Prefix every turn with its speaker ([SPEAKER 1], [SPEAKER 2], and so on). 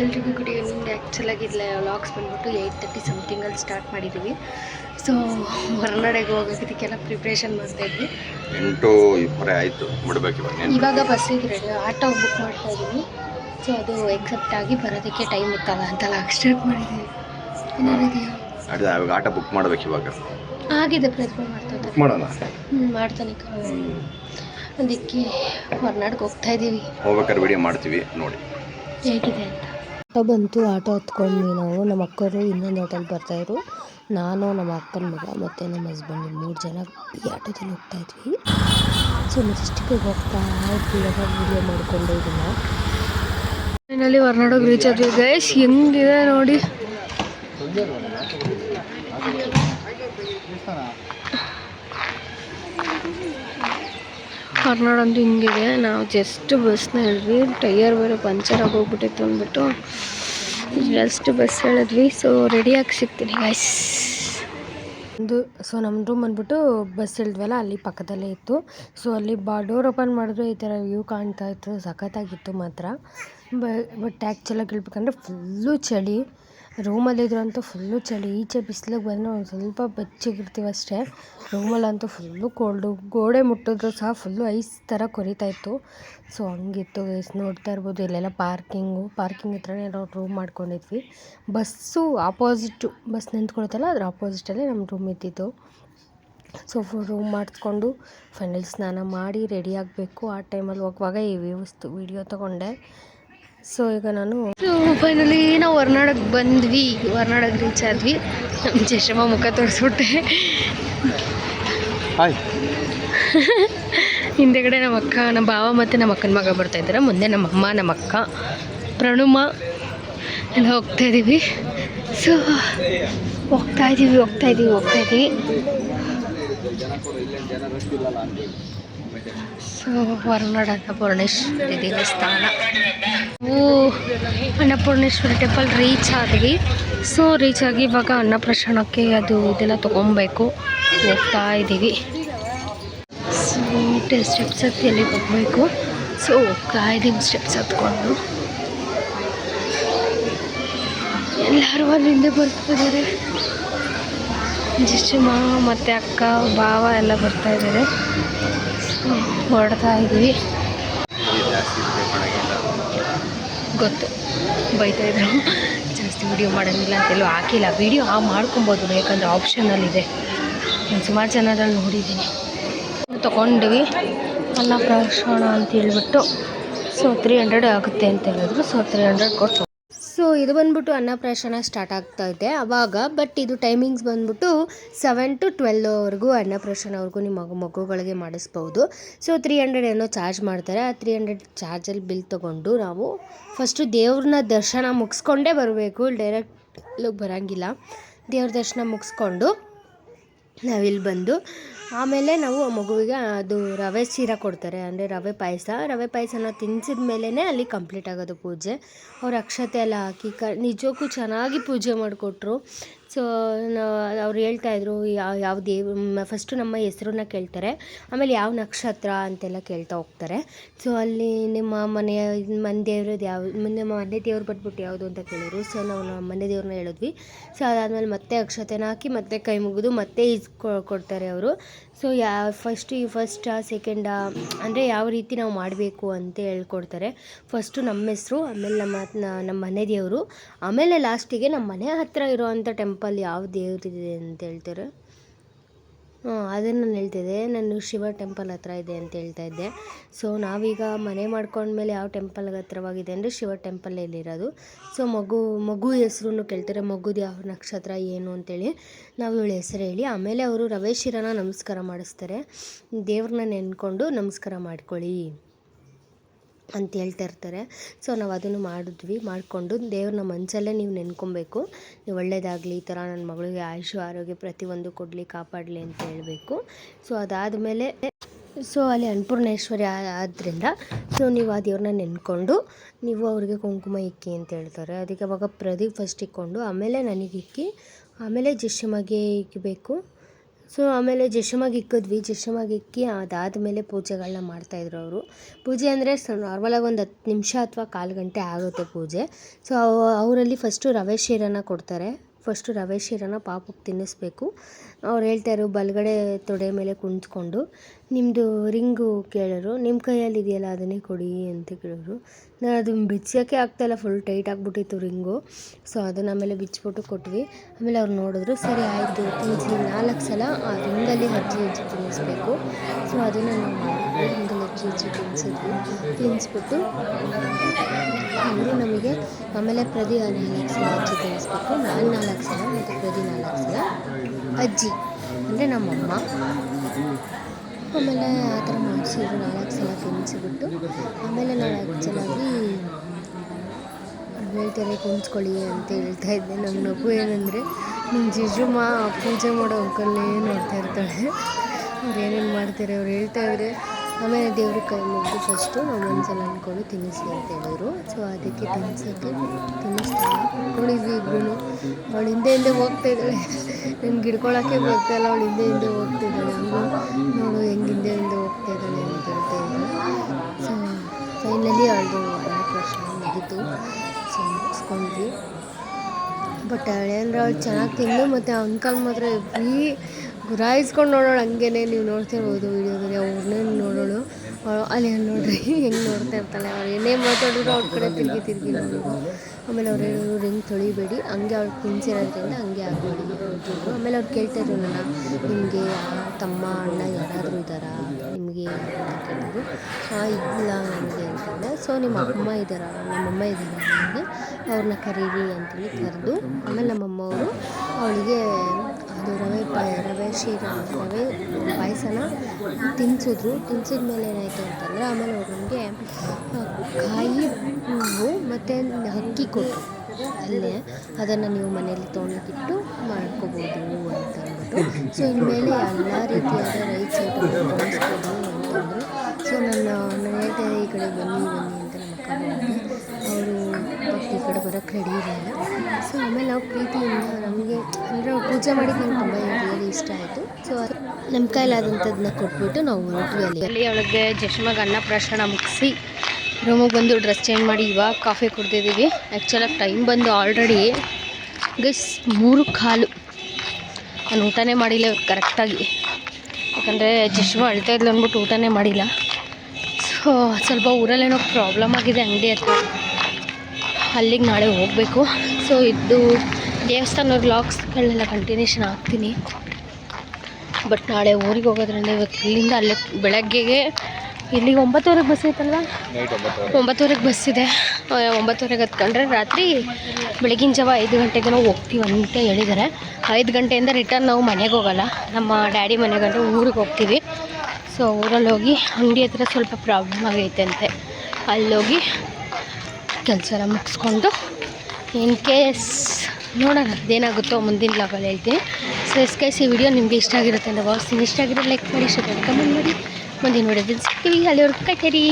[SPEAKER 1] ಎಲ್ರಿಗೂ good evening ಆ್ಯಕ್ಚುಲಾಗಿ ಇಲ್ಲ vlogs ಬಂದ್ಬಿಟ್ಟು ಏಯ್ಟ್ ತರ್ಟಿ ಸಮ್ಥಿಂಗಲ್ಲಿ ಸ್ಟಾರ್ಟ್ ಮಾಡಿದ್ದೀವಿ ಸೊ ಹೊರನಾಡೆಗೆ ಹೋಗೋದಕ್ಕೆಲ್ಲ ಪ್ರಿಪ್ರೇಷನ್ ಮಾಡ್ತಾಯಿದ್ವಿ
[SPEAKER 2] ಎಂಟು ಇಬ್ಬರೇ ಆಯಿತು ಬಿಡ್ಬೇಕು ಇವಾಗ
[SPEAKER 1] ಬಸ್ಸಿಗೆ ರೆಡಿ ಆಟೋ ಬುಕ್ ಮಾಡ್ತಾ ಇದ್ದೀವಿ ಸೊ ಅದು ಎಕ್ಸೆಪ್ಟ್ ಆಗಿ ಬರೋದಕ್ಕೆ ಟೈಮ್ ಇತ್ತಲ್ಲ ಅಂತೆಲ್ಲ ಸ್ಟಾರ್ಟ್ ಮಾಡಿದ್ದೀವಿ
[SPEAKER 2] ಆಟೋ ಬುಕ್ ಮಾಡ್ಬೇಕು ಇವಾಗ.
[SPEAKER 1] ಆಗಿದೆ ಪ್ರಯತ್ನ ಮಾಡ್ತಾ ಇದ್ದಾರೆ.
[SPEAKER 2] ಮಾಡೋಣ?
[SPEAKER 1] ಹ್ಞೂ ಮಾಡ್ತಾನೆ. ಅದಕ್ಕೆ ಹೊರನಾಡಿಗೆ ಹೋಗ್ತಾ ಇದ್ದೀವಿ
[SPEAKER 2] ಹೋಗ್ಬೇಕಾದ್ರೆ ವಿಡಿಯೋ ಮಾಡ್ತೀವಿ ನೋಡಿ.
[SPEAKER 1] ಹೇಗಿದೆ ಅಂತ? ಆಟೋ ಬಂತು, ಆಟೋ ಹತ್ಕೊಂಡ್ವಿ ನಾವು. ನಮ್ಮ ಅಕ್ಕರು ಇನ್ನೊಂದು ಆಟೋಲ್ಲಿ ಬರ್ತಾಯಿದ್ರು. ನಾನು, ನಮ್ಮ ಅಕ್ಕನ ಮಗ ಮತ್ತು ನಮ್ಮ ಹಸ್ಬೆಂಡ್ ಮೂರು ಜನ ಈ ಆಟೋದಲ್ಲಿ ಹೋಗ್ತಾ ಇದ್ವಿ ಸೊ ಮೆಜೆಸ್ಟಿಕ್ಗೆ ಹೋಗ್ತಾ ಇದ್ವಿ ಇವಾಗ ವೀಡಿಯೋ ಮಾಡಿಕೊಂಡು ಇದನ್ನು ಫೈನಲಿ ಹೊರ್ನಾಡೋಗಿ ರೀಚ್ ಆದ್ವಿ ಗೈಸ್ ಹೆಂಗಿದೆ ನೋಡಿ. ಹೊರ್ನಾಡು ಅಂತೂ ಹಿಂಗಿದೆ. ನಾವು ಜಸ್ಟ್ ಬಸ್ನ ಹೇಳಿದ್ವಿ ಟೈಯರ್ ಬೇರೆ ಪಂಚರ್ ಆಗೋಗ್ಬಿಟ್ಟಿತ್ತು ಅಂದ್ಬಿಟ್ಟು ಜಸ್ಟ್ ಬಸ್ ಹೇಳಿದ್ವಿ. ಸೊ ರೆಡಿಯಾಗಿ ಸಿಗ್ತೀನಿ ಗೈಸ್ ಒಂದು ಸೊ ನಮ್ಮ ರೂಮ್ ಅಂದ್ಬಿಟ್ಟು ಬಸ್ ಹೇಳಿದ್ವಲ್ಲ ಅಲ್ಲಿ ಪಕ್ಕದಲ್ಲೇ ಇತ್ತು. ಸೊ ಅಲ್ಲಿ ಬಾ ಡೋರ್ ಓಪನ್ ಮಾಡಿದ್ರೆ ಈ ಥರ ವ್ಯೂ ಕಾಣ್ತಾ ಇತ್ತು, ಸಖತ್ತಾಗಿತ್ತು ಮಾತ್ರ. ಬಟ್ ಆ್ಯಕ್ಚುಲಾಗಿ ಹೇಳ್ಬೇಕಂದ್ರೆ ಫುಲ್ಲು ಚಳಿ. ರೂಮಲ್ಲಿದ್ರಂತೂ ಫುಲ್ಲು ಚಳಿ, ಈಚೆ ಬಿಸಿಲಿಗೆ ಬಂದರೆ ಒಂದು ಸ್ವಲ್ಪ ಬೆಚ್ಚಗಿರ್ತೀವಿ ಅಷ್ಟೇ. ರೂಮಲ್ಲಂತೂ ಫುಲ್ಲು ಕೋಲ್ಡು, ಗೋಡೆ ಮುಟ್ಟಿದ್ರು ಸಹ ಫುಲ್ಲು ಐಸ್ ಥರ ಕೊರಿತಾ ಇತ್ತು. ಸೊ, ಹಂಗಿತ್ತು ಗೈಸ್ ನೋಡ್ತಾ ಇರ್ಬೋದು. ಇಲ್ಲೆಲ್ಲ ಪಾರ್ಕಿಂಗು, ಪಾರ್ಕಿಂಗ್ ಹತ್ರನೇ ನಾವು ರೂಮ್ ಮಾಡ್ಕೊಂಡಿದ್ವಿ. ಬಸ್ಸು ಆಪೋಸಿಟ್ಟು ಬಸ್ ನಿಂತ್ಕೊಳ್ತಲ್ಲ ಅದ್ರ ಆಪೋಸಿಟಲ್ಲೇ ನಮ್ಮ ರೂಮ್ ಇದ್ದಿತ್ತು ಸೊ ರೂಮ್ ಮಾಡಿಸ್ಕೊಂಡು ಫೈನಲ್ ಸ್ನಾನ ಮಾಡಿ ರೆಡಿ ಆಗಬೇಕು. ಆ ಟೈಮಲ್ಲಿ ಹೋಗುವಾಗ ಈ ವ್ಯವಸ್ಥೆ ವಿಡಿಯೋ ತೊಗೊಂಡೆ. ಸೊ ಈಗ ನಾನು ಫೈನಲಿ ನಾವು ಹೊರ್ನಾಡಕ್ಕೆ ಬಂದ್ವಿ. ಹೊರ್ನಾಡಕ್ಕೆ ರೀಚ್ ಆದ್ವಿ. ನಮ್ಮ ಚಶ್ಮ ಮುಖ ತೋರಿಸ್ಬಿಟ್ಟೆ
[SPEAKER 2] ಹಾಯ್
[SPEAKER 1] ಹಿಂದೆಗಡೆ ನಮ್ಮ ಅಕ್ಕ ನಮ್ಮ ಭಾವ ಮತ್ತು ನಮ್ಮ ಅಕ್ಕನ ಮಗ ಬರ್ತಾ ಇದ್ದಾರೆ. ಮುಂದೆ ನಮ್ಮ ಅಮ್ಮ ನಮ್ಮ ಅಕ್ಕ ಪ್ರಣುಮ ಎಲ್ಲ ಹೋಗ್ತಾ ಇದ್ದೀವಿ ಸೊ ಹೋಗ್ತಾ ಇದ್ದೀವಿ ಹೋಗ್ತಾ ಇದ್ದೀವಿ ಹೋಗ್ತಾ ಇದ್ದೀವಿ ಸೊ ಹೊರನಾಡ ಅನ್ನಪೂರ್ಣೇಶ್ವರಿ ದೇವಸ್ಥಾನ. ಓ ಅನ್ನಪೂರ್ಣೇಶ್ವರಿ ಟೆಂಪಲ್ ರೀಚ್ ಆದ್ವಿ. ಸೊ ರೀಚ್ ಆಗಿ ಇವಾಗ ಅನ್ನಪ್ರಸನ್ನಕ್ಕೆ ಅದು ಇದೆಲ್ಲ ತೊಗೊಬೇಕು ಹೋಗ್ತಾ ಇದ್ದೀವಿ. ಸೊ ಸ್ಟೆಪ್ಸ್ ಹತ್ತಿ ಅಲ್ಲಿಗೆ ಹೋಗಬೇಕು? ಸೊ ಹೋಗ್ತಾ ಇದ್ದೀವಿ ಸ್ಟೆಪ್ಸ್ ಹತ್ಕೊಂಡು. ಎಲ್ಲರೂ ಅಲ್ಲಿಂದ ಬರ್ತಿದ್ದಾರೆ ಜಿಷ್ಮ, ಮತ್ತು ಅಕ್ಕ, ಭಾವ ಎಲ್ಲ ಬರ್ತಾ ಇದ್ದಾರೆ. ಸೊ ಹೊರಡ್ತಾ ಇದ್ದೀವಿ. ಗೊತ್ತು. ಬೈತಾ ಇದ್ರು. ಜಾಸ್ತಿ ವಿಡಿಯೋ ಮಾಡೋಂಗಿಲ್ಲ ಅಂತೆಲ್ಲೂ ಹಾಕಿಲ್ಲ. ವೀಡಿಯೋ ಆ ಮಾಡ್ಕೊಬೋದು ಯಾಕಂದರೆ ಆಪ್ಷನಲ್ಲಿದೆ ನಾನು ಸುಮಾರು ಜನರಲ್ಲಿ ನೋಡಿದ್ದೀನಿ. ತೊಗೊಂಡ್ವಿ. ಅನ್ನಪ್ರಾಶನ ಅಂತ ಹೇಳ್ಬಿಟ್ಟು. ಸೊ ತ್ರೀ ಹಂಡ್ರೆಡ್ ಆಗುತ್ತೆ ಅಂತ ಹೇಳಿದ್ರು. ಸೊ ತ್ರೀ ಹಂಡ್ರೆಡ್ ಕೊಟ್ಟು ಸೊ ಇದು ಬಂದ್ಬಿಟ್ಟು ಅನ್ನಪ್ರಾಶನ ಸ್ಟಾರ್ಟ್ ಆಗ್ತಾ ಇದೆ ಅವಾಗ ಬಟ್ ಇದು ಟೈಮಿಂಗ್ಸ್ ಬಂದ್ಬಿಟ್ಟು ಸೆವೆನ್ ಟು ಟ್ವೆಲ್ವರೆಗೂ ಅನ್ನಪ್ರಾಶನವರೆಗೂ ನಿಮ್ಮ ಮಗು, ಮಗುಗಳಿಗೆ ಮಾಡಿಸ್ಬೋದು. ಸೊ ತ್ರೀ ಹಂಡ್ರೆಡ್ ಏನೋ ಚಾರ್ಜ್ ಮಾಡ್ತಾರೆ. ಆ ತ್ರೀ ಹಂಡ್ರೆಡ್ ಚಾರ್ಜಲ್ಲಿ ಬಿಲ್ ತೊಗೊಂಡು ನಾವು ಫಸ್ಟು ದೇವ್ರನ್ನ ದರ್ಶನ ಮುಗಿಸ್ಕೊಂಡೇ ಬರಬೇಕು. ಡೈರೆಕ್ಟ್ ಬರೋಂಗಿಲ್ಲ. ದೇವ್ರ ದರ್ಶನ ಮುಗಿಸ್ಕೊಂಡು ನಾವಿಲ್ಲಿ ಬಂದು ಆಮೇಲೆ ನಾವು ಆ ಮಗುವಿಗೆ ಅದು ರವೆ ಶೀರ ಕೊಡ್ತಾರೆ, ಅಂದರೆ ರವೆ ಪಾಯಸ. ರವೆ ಪಾಯಸನ ತಿನ್ಸಿದ ಮೇಲೇ ಅಲ್ಲಿ ಕಂಪ್ಲೀಟ್ ಆಗೋದು ಪೂಜೆ. ಅವ್ರು ಅಕ್ಷತೆ ಎಲ್ಲ ಹಾಕಿ ಕ, ನಿಜಕ್ಕೂ ಚೆನ್ನಾಗಿ ಪೂಜೆ ಮಾಡಿಕೊಟ್ರು. ಸೊ ಅವ್ರು ಹೇಳ್ತಾಯಿದ್ರು ಯಾವ ಯಾವ ದೇವ್ ಫಸ್ಟು ನಮ್ಮ ಹೆಸ್ರನ್ನ ಕೇಳ್ತಾರೆ, ಆಮೇಲೆ ಯಾವ ನಕ್ಷತ್ರ ಅಂತೆಲ್ಲ ಕೇಳ್ತಾ ಹೋಗ್ತಾರೆ. ಸೊ ಅಲ್ಲಿ ನಿಮ್ಮ ಮನೆಯ, ಮನೆ ದೇವ್ರದ್ದು ಯಾವ, ನಿಮ್ಮ ಮನೆ ದೇವ್ರು ಬಟ್ಬಿಟ್ಟು ಯಾವುದು ಅಂತ ಕೇಳಿದ್ರು. ಸೊ ನಾವು ನಮ್ಮ ಮನೆ ದೇವ್ರನ್ನ ಹೇಳಿದ್ವಿ. ಸೊ ಅದಾದಮೇಲೆ ಮತ್ತೆ ಅಕ್ಷತೆನ ಹಾಕಿ ಮತ್ತೆ ಕೈ ಮುಗಿದು ಮತ್ತೆ ಈಜ್ ಕೊಡ್ತಾರೆ ಅವರು. ಸೊ ಯಾ ಫಸ್ಟ್ ಈ ಫಸ್ಟ್ ಸೆಕೆಂಡ ಅಂದರೆ ಯಾವ ರೀತಿ ನಾವು ಮಾಡಬೇಕು ಅಂತ ಹೇಳ್ಕೊಡ್ತಾರೆ. ಫಸ್ಟು ನಮ್ಮ ಹೆಸರು, ಆಮೇಲೆ ನಮ್ಮ ನಮ್ಮ ಮನೆ ದೇವರು, ಆಮೇಲೆ ಲಾಸ್ಟಿಗೆ ನಮ್ಮ ಮನೆ ಹತ್ತಿರ ಇರೋವಂಥ ಟೆಂಪಲ್ ಯಾವ ದೇವ್ರಿದೆ ಅಂತ ಹೇಳ್ತಾರೆ? ಅದನ್ನು ನಾನು ಹೇಳ್ತಿದ್ದೆ. ನಾನು ಶಿವ ಟೆಂಪಲ್ ಹತ್ರ ಇದೆ ಅಂತ ಹೇಳ್ತಾ ಇದ್ದೆ. ಸೊ ನಾವೀಗ ಮನೆ ಮಾಡ್ಕೊಂಡ್ಮೇಲೆ ಯಾವ ಟೆಂಪಲ್ ಹತ್ರವಾಗಿದೆ ಅಂದರೆ ಶಿವ ಟೆಂಪಲಲ್ಲಿರೋದು ಸೊ ಮಗು ಮಗು ಹೆಸ್ರು ಕೇಳ್ತಾರೆ. ಮಗುದು ಯಾವ ನಕ್ಷತ್ರ, ಏನು ಅಂತೇಳಿ. ನಾವು ಇವಳ ಹೆಸರು ಹೇಳಿ. ಆಮೇಲೆ ಅವರು ರವೆ ಶಿರನ ನಮಸ್ಕಾರ ಮಾಡಿಸ್ತಾರೆ. ದೇವ್ರನ್ನ ನೆನ್ಕೊಂಡು ನಮಸ್ಕಾರ ಮಾಡ್ಕೊಳ್ಳಿ. ಅಂತ ಹೇಳ್ತಾ ಇರ್ತಾರೆ. ಸೊ, ನಾವು ಅದನ್ನು ಮಾಡಿದ್ವಿ, ಮಾಡಿಕೊಂಡು ದೇವ್ರನ್ನ ಮನಸಲ್ಲೇ ನೀವು ನೆನ್ಕೊಬೇಕು. ನೀವು ಒಳ್ಳೆಯದಾಗಲಿ ಈ ಥರ ನನ್ನ ಮಗಳಿಗೆ ಆಯುಷು, ಆರೋಗ್ಯ ಪ್ರತಿಯೊಂದು ಕೊಡಲಿ, ಕಾಪಾಡಲಿ ಅಂತ ಹೇಳಬೇಕು. ಸೊ, ಅದಾದಮೇಲೆ, ಸೊ, ಅಲ್ಲಿ ಅನ್ನಪೂರ್ಣೇಶ್ವರಿ ಆದ್ದರಿಂದ ಸೊ, ನೀವು ಆ ದೇವ್ರನ್ನ ನೆನ್ಕೊಂಡು, ನೀವು ಅವ್ರಿಗೆ ಕುಂಕುಮ ಇಕ್ಕಿ ಅಂತ ಹೇಳ್ತಾರೆ. ಅದಕ್ಕೆ ಅವಾಗ ಪ್ರದೀಪ್ ಫಸ್ಟ್ ಇಕ್ಕೊಂಡು, ಆಮೇಲೆ ನನಗೆ ಇಕ್ಕಿ, ಆಮೇಲೆ ಜಿಶ್ಮಗೆ ಇಕ್ಕಬೇಕು ಸೊ ಆಮೇಲೆ ಜಶಮಾಗಿ ಇಕ್ಕಿದ್ವಿ. ಜಶಮಾಗಿ ಇಕ್ಕಿ ಅದಾದಮೇಲೆ ಪೂಜೆಗಳನ್ನ ಮಾಡ್ತಾಯಿದ್ರು ಅವರು. ಪೂಜೆ ಅಂದರೆ ನಾರ್ಮಲಾಗಿ ಒಂದು ಹತ್ತು ನಿಮಿಷ ಅಥವಾ ಕಾಲು ಗಂಟೆ ಆಗುತ್ತೆ ಪೂಜೆ. ಸೊ ಅವರಲ್ಲಿ ಫಸ್ಟು ರವೆ ಶೀರನ ಕೊಡ್ತಾರೆ. ಫಸ್ಟು ರವೆ ಶೀರನ ಪಾಪಕ್ಕೆ ತಿನ್ನಿಸ್ಬೇಕು. ಅವ್ರು ಹೇಳ್ತಾಯಿದ್ರು ಬಲಗಡೆ ತೊಡೆ ಮೇಲೆ ಕುಂತ್ಕೊಂಡು ನಿಮ್ಮದು ರಿಂಗು ಕೇಳೋರು ನಿಮ್ಮ ಕೈಯಲ್ಲಿ ಇದೆಯಲ್ಲ ಅದನ್ನೇ ಕೊಡಿ ಅಂತ ಕೇಳೋರು. ನಾನು ಅದನ್ನ ಬಿಚ್ಚೋಕ್ಕೆ ಆಗ್ತಾಯಿಲ್ಲ ಫುಲ್ ಟೈಟ್ ಆಗಿಬಿಟ್ಟಿತ್ತು ರಿಂಗು. ಸೊ ಅದನ್ನು ಆಮೇಲೆ ಬಿಚ್ಚಿಬಿಟ್ಟು ಕೊಟ್ವಿ. ಆಮೇಲೆ ಅವ್ರು ನೋಡಿದ್ರು, ಸರಿ ಆಯಿತು ತಿನ್ನಿಸಿ ನಾಲ್ಕು ಸಲ ಆ ರಿಂಗಲ್ಲಿ ಹಚ್ಚಿ ಹಚ್ಚಿ ತಿನ್ನಿಸ್ಬೇಕು. ಸೊ ಅದನ್ನು ನಾವು ಮಾಡಿದ್ವಿ ತಿನ್ಸಿದ್ವಿ ಅಂದರೆ ತಿನ್ನಿಸ್ಬಿಟ್ಟು ಅವರು ನಮಗೆ ಆಮೇಲೆ ಪ್ರತಿ ನಾಲ್ಕು ಸಲ ಅಜ್ಜಿ ತಿನ್ನಿಸ್ಬಿಟ್ಟು ನಾನು ನಾಲ್ಕು ಸಲ ಮತ್ತು ಪ್ರತಿ ನಾಲ್ಕು ಸಲ ಅಜ್ಜಿ, ಅಂದರೆ ನಮ್ಮಮ್ಮ. ಆಮೇಲೆ ಆ ಥರ ಮಾಡಿಸಿದ್ರು ನಾಲ್ಕು ಸಲ ತಿನ್ನಿಸಿಬಿಟ್ಟು ಆಮೇಲೆ ನಾವು ಆ್ಯಕ್ಚುಲಾಗಿ ಹೇಳ್ತಾರೆ ಕುಂತ್ಕೊಳ್ಳಿ ಅಂತ ಹೇಳ್ತಾ ಇದ್ದೆ. ನಮ್ಮ ನಗು ಏನಂದರೆ ನಿಮ್ಮ ಜಿಜುಮ ಪೂಜೆ ಮಾಡೋ ಅಂಕಲ್ಲೇ ನೋಡ್ತಾ ಇರ್ತಾಳೆ. ಅವ್ರು ಏನೇನು ಮಾಡ್ತಾರೆ, ಅವ್ರು ಹೇಳ್ತಾ ಇದ್ರೆ ಆಮೇಲೆ ದೇವ್ರ ಕೈ ಮುಗಿದು ಫಸ್ಟು ನಾವು ಒಂದ್ಸಲ ಅಂದ್ಕೊಂಡು ತಿನ್ನಿಸಿ ಅಂತ ಹೇಳಿದ್ರು. ಸೊ ಅದಕ್ಕೆ ತಿನ್ನಿಸೋಕ್ಕೆ ತಿನ್ನಿಸ್ತಾ ನೋಡಿದ್ವಿ ಇಬ್ಬರು ಅವಳು ಹಿಂದೆ ಹಿಂದೆ ಹೋಗ್ತಾ ಇದ್ದಾಳೆ. ನನ್ಗೆ ಹಿಡ್ಕೊಳಕ್ಕೆ ಬರ್ತಾ ಇಲ್ಲ, ಅವಳು ಹಿಂದೆ ಹಿಂದೆ ಹೋಗ್ತಾ ಇದ್ದಾಳೆ. ಹಂಗೂ ನೋಡು ಹೆಂಗೆ ಹಿಂದೆ ಹಿಂದೆ ಹೋಗ್ತಾಯಿದ್ದಾಳೆ ಅಂತ ಹೇಳ್ತಾ ಇದ್ದಾಳೆ ಸೊ ಫೈನಲಿ ಅವಳದು ಅನ್ನಪ್ರಾಶನ ಮುಗೀತು. ಸೊ ಮುಗಿಸ್ಕೊಂಡ್ವಿ. ಬಟ್ ಹಳೆಯಂದ್ರೆ ಅವಳು ಚೆನ್ನಾಗಿ ತಿಂದು ಮತ್ತು ಅಂಕಲ್ ಮಾತ್ರ ಎವ್ರಿ ಗುರಾಯಿಸ್ಕೊಂಡು ನೋಡೋಳು, ಹಂಗೇನೆ ನೀವು ನೋಡ್ತಿರ್ಬೋದು ವೀಡಿಯೋದಲ್ಲಿ. ಅವ್ರನ್ನೇ ನೋಡೋಳು. ಅಲ್ಲಿ ನೋಡ್ರಿ, ಹೆಂಗೆ ನೋಡ್ತಾ ಇರ್ತಾಳೆ. ಅವ್ರು ಏನೇ ಮಾತಾಡಿದ್ರು ಅವ್ರ ಕಡೆ ತಿರುಗಿ ತಿರುಗಿ ನೋಡೋದು ಆಮೇಲೆ ಅವ್ರು ಹೇಳೋರು ಹೆಂಗೆ ತೊಳಿಬೇಡಿ. ಹಂಗೆ ಅವ್ಳು ಕುಂಚಿರೋದ್ರಿಂದ ಹಂಗೆ ಆಗಬೇಡಿ. ಅಂತಿದ್ರು ಆಮೇಲೆ ಅವ್ರು ಕೇಳ್ತಾಯಿದ್ರು ನನ್ನ ನಿಮಗೆ ತಮ್ಮ, ಅಣ್ಣ ಯಾರಾದರೂ ಇದ್ದಾರಾ? ನಿಮಗೆ ಅಂತ ಕೇಳಿದ್ರು ಹಾಂ ಇಲ್ಲ ನನಗೆ ಅಂತಂದರೆ ಸೊ, ನಿಮ್ಮ ಅಮ್ಮ ಇದ್ದಾರಾ? ನಮ್ಮಮ್ಮ ಇದ್ದಾರಾ ಅವ್ರನ್ನ ಕರೀರಿ ಅಂತೇಳಿ ಕರೆದು, ಆಮೇಲೆ ನಮ್ಮಮ್ಮ ಅವರು ಅವಳಿಗೆ ಅದು ರವೆ ಪಾಯ ರವೆ ಶೀರ, ರವೆ ಪಾಯಸನ ತಿನ್ಸಿದ್ರು. ತಿನ್ಸಿದ ಮೇಲೆ ಏನಾಯಿತು ಅಂತಂದರೆ ಆಮೇಲೆ ಅವ್ರು ನಮಗೆ ಕಾಯಿ ಹೂವು ಮತ್ತು ಅಕ್ಕಿ ಕೊಟ್ಟರು ಅಲ್ಲೇ ಅದನ್ನು ನೀವು ಮನೆಯಲ್ಲಿ ತೊಗೊಂಡೋಗಿಟ್ಟು ಮಾಡ್ಕೋಬೋದು ಅಂತ ಅಂದ್ಬಿಟ್ಟು. ಸೊ ಇನ್ಮೇಲೆ ಎಲ್ಲ ರೀತಿಯಾದ ರೈಸ್ ಐಟಮ್ ಅಂತಂದರು. ಸೊ ನನ್ನ ನಾನು ಹೇಳ್ತಾ ಇದ್ದೆ ಈ ಕಡೆ ಬನ್ನಿ ಬನ್ನಿ ಅಂತ ನಮ್ಮ ಅಕ್ಕ ಅವರು ಈ ಕಡೆ ಬರೋಕ್ಕೆ ರೆಡಿ ಸೊ ಆಮೇಲೆ ನಾವು ಪ್ರೀತಿಯಿಂದ ನಮಗೆ ಅಂದರೆ ಪೂಜೆ ಮಾಡಿದ್ದು ನಂಗೆ ತುಂಬ ಹೇಳಿ ಇಷ್ಟ ಆಯಿತು. ಸೊ ನಮ್ಮ ಕೈಲಾದಂಥದ್ದನ್ನ ಕೊಟ್ಬಿಟ್ಟು ನಾವು ಹೊರಟ್ವಿ ಅಲ್ಲಿ. ಅಲ್ಲಿ ಅವಳಿಗೆ ಜಶ್ಮಾಗ ಅನ್ನಪ್ರಾಶನ ಮುಗಿಸಿ ರೂಮಿಗೆ ಬಂದು ಡ್ರೆಸ್ ಚೇಂಜ್ ಮಾಡಿ ಇವಾಗ ಕಾಫಿ ಕುಡ್ದಿದ್ದೀವಿ. ಆ್ಯಕ್ಚುಲಾಗಿ ಟೈಮ್ ಬಂದು ಆಲ್ರೆಡಿ ಗೈಸ್ ಮೂರು ಕಾಲು. ನಾನು ಊಟನೇ ಮಾಡಿಲ್ಲ ಕರೆಕ್ಟಾಗಿ ಯಾಕಂದರೆ ಜಶ್ಮಾ ಅಳ್ತಾ ಇದ್ಲು ಅಂದ್ಬಿಟ್ಟು ಊಟನೇ ಮಾಡಿಲ್ಲ. ಸೊ ಸ್ವಲ್ಪ ಊರಲ್ಲೇನೋ ಪ್ರಾಬ್ಲಮ್ ಆಗಿದೆ ಅಂಗಡಿ ಹತ್ರ. ಅಲ್ಲಿಗೆ ನಾಳೆ ಹೋಗಬೇಕು. ಸೊ ಇದು ದೇವಸ್ಥಾನ ವ್ಲಾಗ್ಸ್ಗಳನ್ನೆಲ್ಲ ಕಂಟಿನ್ಯೂಷನ್ ಆಗ್ತೀನಿ ಬಟ್ ನಾಳೆ ಊರಿಗೆ ಹೋಗೋದ್ರಿಂದ ಇವತ್ತು ಇಲ್ಲಿಂದ ಅಲ್ಲಿ ಬೆಳಗ್ಗೆಗೆ ಇಲ್ಲಿಗೆ ಒಂಬತ್ತುವರೆಗೆ ಬಸ್ ಐತಲ್ವಾ? ಒಂಬತ್ತುವರೆಗೆ ಬಸ್ ಇದೆ. ಒಂಬತ್ತುವರೆಗೆ ಹತ್ಕೊಂಡ್ರೆ ರಾತ್ರಿ ಬೆಳಗಿನ ಜಾವ ಐದು ಗಂಟೆಗೆ ಹೋಗ್ತೀವಿ ಅಂತ ಹೇಳಿದ್ದಾರೆ. ಐದು ಗಂಟೆಯಿಂದ ರಿಟರ್ನ್ ನಾವು ಮನೆಗೆ ಹೋಗಲ್ಲ. ನಮ್ಮ ಡ್ಯಾಡಿ ಮನೆಗೆ ಅಂದರೆ ಊರಿಗೆ ಹೋಗ್ತೀವಿ. ಸೊ ಊರಲ್ಲಿ ಹೋಗಿ ಅಂಗಡಿ ಹತ್ರ ಸ್ವಲ್ಪ ಪ್ರಾಬ್ಲಮ್ ಆಗೈತೆ ಅಂತೆ. ಅಲ್ಲೋಗಿ ಕೆಲಸ ಎಲ್ಲ ಮುಗಿಸ್ಕೊಂಡು ಇನ್ ಕೇಸ್ ನೋಡೋಣ, ಅದೇನಾಗುತ್ತೋ ಮುಂದಿನ ಲಾಗಲ್ಲಿ ಹೇಳ್ತೀನಿ. ಸೊ ಎಸ್ ಕೇಸ್ ಈ ವಿಡಿಯೋ ನಿಮಗೆ ಇಷ್ಟ ಆಗಿರುತ್ತೆ ಅಂತ ಭಾವಿಸ್ತೀನಿ. ಇಷ್ಟ ಆಗಿರೋ ಲೈಕ್ ಮಾಡಿ ಶೇರ್ ಮಾಡಿ ಕಮೆಂಟ್ ಮಾಡಿ. ಮುಂದಿನ ವಿಡಿಯೋದಲ್ಲಿ ಸಿಗ್ತೀವಿ. ಅಲ್ಲಿವರೆಗೂ ಕಟ್ಟೇರಿ